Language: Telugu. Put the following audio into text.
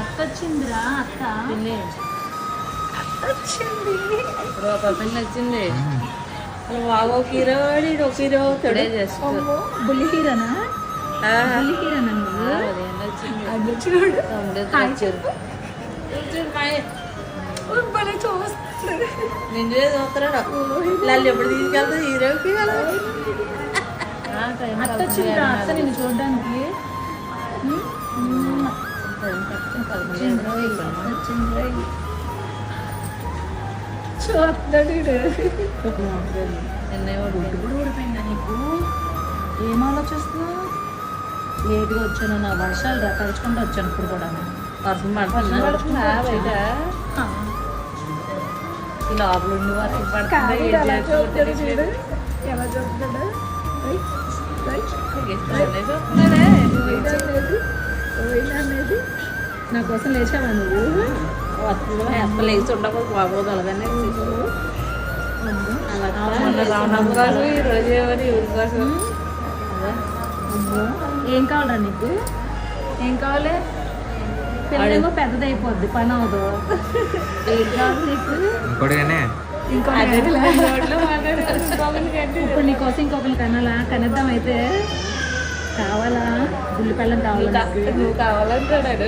అత్త వచ్చిందిరా అత్త. పిన్ని. వచ్చింది. వచ్చింది బాగా ఒక హీరో వాడి ఒక హీరో అవుతాడే జస్ట్ బుల్లి హీరోనా? బుల్లి హీరోనా అది భలే చూస్తున్నాడు నిండే చూస్తున్నాడు. వాళ్ళు ఎప్పుడు తీసుకెళ్తా హీరోకి అత్త వచ్చిందిరా అత్త నిన్ను చూడడానికి. ఏం ఆలోచిస్తున్నా లేట్గా వచ్చాను నా వర్షాలు రా తలుచుకుంటూ వచ్చాను ఇప్పుడు కూడా వర్షం పడుతుందా పడుతుందా బయట? ఈ లోపల ఉండి వర్షం పడుతుంది నా కోసం లేచావా నువ్వు? ఎంత లేచి ఉండకపోతే బాగోదు అలాగనే. ఏం కావాలా నీకు? ఏం కావాలి? పిల్లలేమో పెద్దది అయిపోద్ది పని అవదు ఏం కావాలి నీకు? ఇప్పుడు నీకోసం ఇంకొకరు కనాలా? కనిద్దాం అయితే. కావాలా? గుళ్ళు కావాలంటాడు